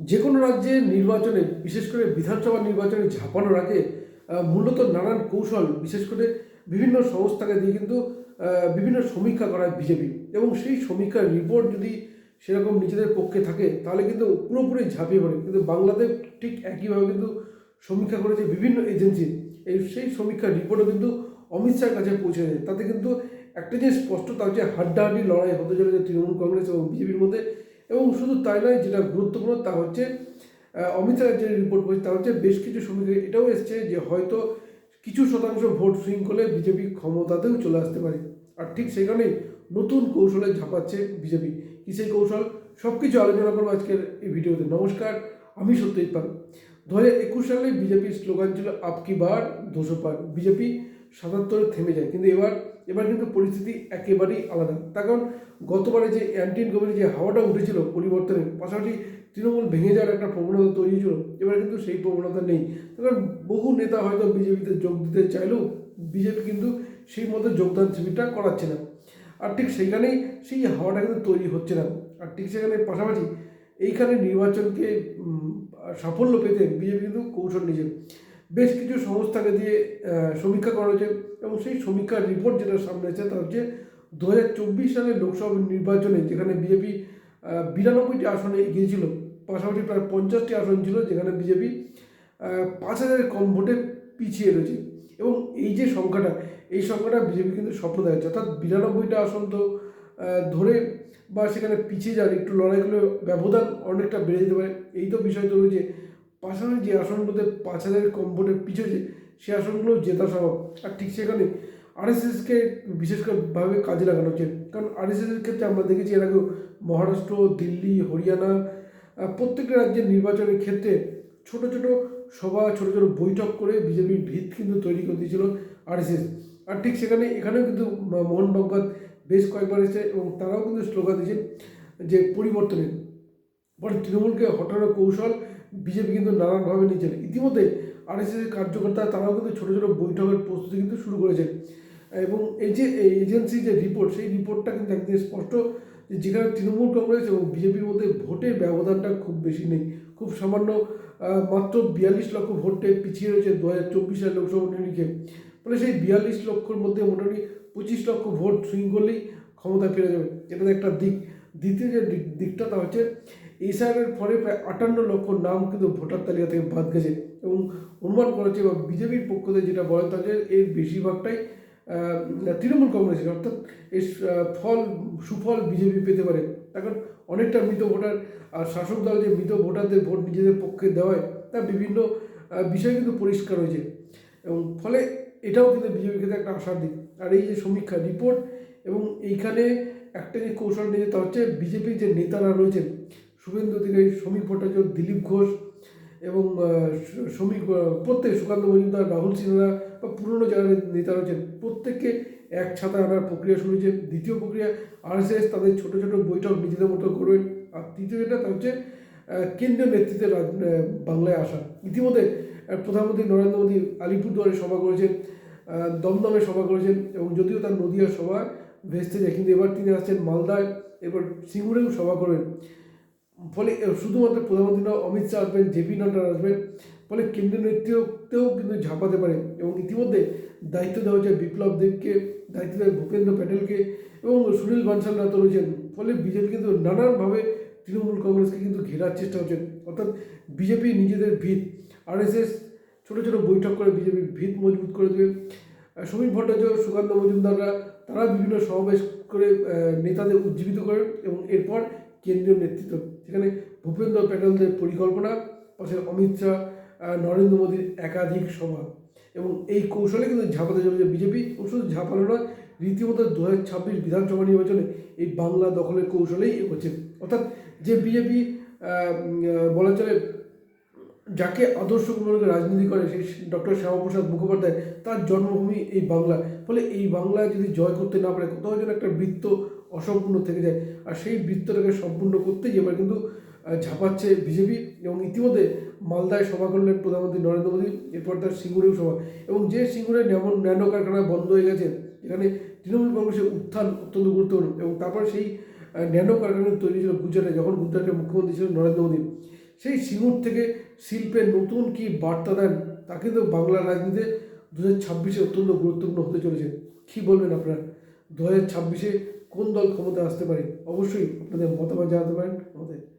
যে কোনো রাজ্যে নির্বাচনে, বিশেষ করে বিধানসভা নির্বাচনে ঝাঁপানোর আগে মূলত নানান কৌশল, বিশেষ করে বিভিন্ন সংস্থাকে দিয়ে কিন্তু বিভিন্ন সমীক্ষা করায় বিজেপি। এবং সেই সমীক্ষার রিপোর্ট যদি সেরকম নিজেদের পক্ষে থাকে, তাহলে কিন্তু পুরোপুরি ঝাঁপিয়ে পড়ে। কিন্তু বাংলাদেশ ঠিক একইভাবে কিন্তু সমীক্ষা করেছে বিভিন্ন এজেন্সি এই সেই সমীক্ষার রিপোর্টও কিন্তু অমিত শাহের কাছে পৌঁছে যায় তাতে কিন্তু একটা জিনিস স্পষ্ট তা যে হাড্ডাহাড্ডি লড়াই হতে চলেছে তৃণমূল কংগ্রেস এবং বিজেপির মধ্যে এবং শুধু তাই নয়, যেটা গুরুত্বপূর্ণ তা হচ্ছে অমিত শাহের যে রিপোর্ট বলছে তা হচ্ছে বেশ কিছু সমীক্ষা এটাও এসছে যে হয়তো কিছু শতাংশ ভোট সুইং করলে বিজেপি ক্ষমতাতেও চলে আসতে পারে। আর ঠিক সেখানেই নতুন কৌশলে ঝাঁপাচ্ছে বিজেপি। কি সেই কৌশল? সব কিছু আলোচনা করব আজকের এই ভিডিওতে। নমস্কার, আমি সত্যজিৎ পাল। দু হাজার একুশ সালে বিজেপির স্লোগান ছিল আপকি বার দুশো পার। বিজেপি সাতাত্তরে থেমে যায়। কিন্তু এবার এবার কিন্তু পরিস্থিতি একেবারেই আলাদা। তার কারণ গতবারে যে অ্যান্টিন গভর্নমেন্ট যে হাওয়াটা উঠেছিল পরিবর্তনের, পাশাপাশি তৃণমূল ভেঙে যাওয়ার একটা প্রবণতা তৈরি হয়েছিল, এবার কিন্তু সেই প্রবণতা নেই। কারণ বহু নেতা হয়তো বিজেপিতে যোগ দিতে চাইলেও বিজেপি কিন্তু সেই মতো যোগদান শিবিরটা করাচ্ছে না। আর ঠিক সেইখানেই সেই হাওয়াটা কিন্তু তৈরি হচ্ছে না। আর ঠিক সেখানে পাশাপাশি এইখানে নির্বাচনকে সাফল্য পেতে বিজেপি কিন্তু কৌশল নিয়েছে। বেশ কিছু সংস্থাকে দিয়ে সমীক্ষা করা হয়েছে এবং সেই সমীক্ষার রিপোর্ট যেটা সামনে আছে তা হচ্ছে দু হাজার চব্বিশ সালের লোকসভা নির্বাচনে যেখানে বিজেপি বিরানব্বইটি আসনে এগিয়েছিল পাশাপাশি প্রায় পঞ্চাশটি আসন ছিল যেখানে বিজেপি পাঁচ হাজারের কম ভোটে পিছিয়ে রয়েছে এবং এই যে সংখ্যাটা, এই সংখ্যাটা বিজেপি কিন্তু স্বপ্ন দেখাচ্ছে। অর্থাৎ বিরানব্বইটা আসন তো ধরে বা সেখানে পিছিয়ে যান একটু লড়াই করলে ব্যবধান অনেকটা বেড়ে যেতে পারে। এই তো বিষয় তো রয়েছে পাশাপাশি যে আসনগুলোতে পাঁচ হাজারের কম ভোটে পিছিয়েছে সে আসনগুলো জেতা সম্ভব। আর ঠিক সেখানে আরএসএসকে বিশেষ করে ভাবে কাজে লাগানো হচ্ছে। কারণ আরএসএসের ক্ষেত্রে আমরা দেখেছি এর আগেও মহারাষ্ট্র, দিল্লি, হরিয়ানা প্রত্যেকটা রাজ্যের নির্বাচনের ক্ষেত্রে ছোট ছোট সভা, ছোট ছোট বৈঠক করে বিজেপির ভিত কিন্তু তৈরি করে দিয়েছিল আরএসএস। আর ঠিক সেখানে এখানেও কিন্তু মোহন ভাগবত বেশ কয়েকবার এসেছে এবং তারাও কিন্তু স্লোগান দিয়েছেন যে পরিবর্তনের। ফলে তৃণমূলকে হটানোর কৌশল বিজেপি কিন্তু নানানভাবে নিয়েছেন। ইতিমধ্যে আরএসএস কার্যকর্তা তারাও কিন্তু ছোটো ছোটো বৈঠকের প্রস্তুতি কিন্তু শুরু করেছেন। এবং এই যে, এই এজেন্সি যে রিপোর্ট সেই রিপোর্টটা কিন্তু একদিন স্পষ্ট যে যেখানে তৃণমূল কংগ্রেস এবং বিজেপির মধ্যে ভোটের ব্যবধানটা খুব বেশি নেই। খুব সামান্য মাত্র বিয়াল্লিশ লক্ষ ভোটে পিছিয়ে রয়েছে দু হাজার চব্বিশ সালের লোকসভা নিরিখে ফলে সেই বিয়াল্লিশ লক্ষর মধ্যে মোটামুটি পঁচিশ লক্ষ ভোট সুইং করলেই ক্ষমতা ফিরে যাবে। এটা একটা দিক। দ্বিতীয় যে দিকটা তা হচ্ছে এসআইআরের ফলে প্রায় আটান্ন লক্ষ নাম কিন্তু ভোটার তালিকা থেকে বাদ গেছে এবং অনুমান করা বা বিজেপির পক্ষ থেকে যেটা বলে তাদের এর বেশিরভাগটাই তৃণমূল কংগ্রেসের, অর্থাৎ এর ফল, সুফল বিজেপি পেতে পারে। এখন অনেকটা মৃত ভোটার, আর শাসক দল যে মৃত ভোটারদের ভোট নিজেদের পক্ষে দেওয়ায় তা বিভিন্ন বিষয় কিন্তু পরিষ্কার হয়েছে। এবং ফলে এটাও কিন্তু বিজেপির ক্ষেত্রে একটা আশার দিক। আর এই যে সমীক্ষা, রিপোর্ট এবং এইখানে একটা যে কৌশল নিয়ে তা হচ্ছে, বিজেপির যে নেতারা রয়েছেন শুভেন্দু অধিকারী শ্রমিক ভট্টাচার্য, দিলীপ ঘোষ এবং শ্রমিক প্রত্যেক সুকান্ত মজুমদার, রাহুল সিনহা বা পুরনো যারা নেতা রয়েছেন, প্রত্যেককে এক ছাতা আনার প্রক্রিয়া শুরু হয়েছে। দ্বিতীয় প্রক্রিয়া আরএসএস তাদের ছোট ছোট বৈঠক নিজেদের মতো করবেন আর তৃতীয় যেটা, তা হচ্ছে কেন্দ্রীয় নেতৃত্বে বাংলায় আসা। ইতিমধ্যে প্রধানমন্ত্রী নরেন্দ্র মোদী আলিপুরদুয়ারে সভা করেছেন দমদমে সভা করেছেন এবং যদিও তার নদীয়া সভা ভেস্তে যায়, কিন্তু এবার তিনি আসছেন মালদায় এবার সিঙ্গুরেও সভা করবেন। ফলে শুধুমাত্র প্রধানমন্ত্রী নয়, অমিত শাহ আসবেন জেপি নাড্ডা আসবেন, ফলে কেন্দ্রীয় নেতৃত্বতেও কিন্তু ঝাঁপাতে পারে। এবং ইতিমধ্যে দায়িত্ব দেওয়া হয়েছে বিপ্লব দেবকে, দায়িত্ব দেয় ভূপেন্দ্র প্যাটেলকে এবং সুনীল বানসালরা তো রয়েছেন। ফলে বিজেপি কিন্তু নানানভাবে তৃণমূল কংগ্রেসকে কিন্তু ঘেরার চেষ্টা হচ্ছেন অর্থাৎ বিজেপি নিজেদের ভিত, আরএসএস ছোটো ছোটো বৈঠক করে বিজেপির ভিত মজবুত করে দেবে। সমীর ভট্টাচার্য, সুকান্ত মজুমদাররা, তারা বিভিন্ন সমাবেশ করে নেতাদের উজ্জীবিত করেন এবং এরপর কেন্দ্রীয় নেতৃত্ব সেখানে ভূপেন্দ্র প্যাটেলদের পরিকল্পনা পাশে অমিত শাহ নরেন্দ্র মোদীর একাধিক সভা। এবং এই কৌশলে কিন্তু ঝাঁপাতে চলেছে বিজেপি। শুধু ঝাঁপানো নয়, রীতিমতো দু হাজার ছাব্বিশ বিধানসভা নির্বাচনে এই বাংলা দখলের কৌশলেই এগোচ্ছে। অর্থাৎ যে বিজেপি বলা চলে, যাকে আদর্শ মনে রাজনীতি করে, সেই ডক্টর শ্যামাপ্রসাদ মুখোপাধ্যায়, তার জন্মভূমি এই বাংলা। ফলে এই বাংলায় যদি জয় করতে না পারে, কোথাও যেন একটা বৃত্ত অসম্পূর্ণ থেকে যায়। আর সেই বৃত্তটাকে সম্পূর্ণ করতেই এবার কিন্তু ঝাঁপাচ্ছে বিজেপি এবং ইতিমধ্যে মালদায় সভা করলেন প্রধানমন্ত্রী নরেন্দ্র মোদী, এরপর তার সিঙ্গুরেও সভা। এবং যে সিঙ্গুরে যেমন ন্যানো কারখানা বন্ধ হয়ে গেছে, এখানে তৃণমূল কংগ্রেসের উত্থান অত্যন্ত গুরুত্বপূর্ণ এবং তারপর সেই ন্যানো কারখানা তৈরি ছিল গুজরাটে যখন গুজরাটের মুখ্যমন্ত্রী ছিলেন নরেন্দ্র মোদী। সেই সিঙ্গুর থেকে শিল্পের নতুন কি বার্তা দেন, তা কিন্তু বাংলা রাজনীতিতে দু হাজার ছাব্বিশে অত্যন্ত গুরুত্বপূর্ণ হতে চলেছে। কী বলবেন আপনারা? দু হাজার ছাব্বিশে কোন দল ক্ষমতায় আসতে পারে? অবশ্যই আপনাদের মতামত জানাতে পারেন। আমাদের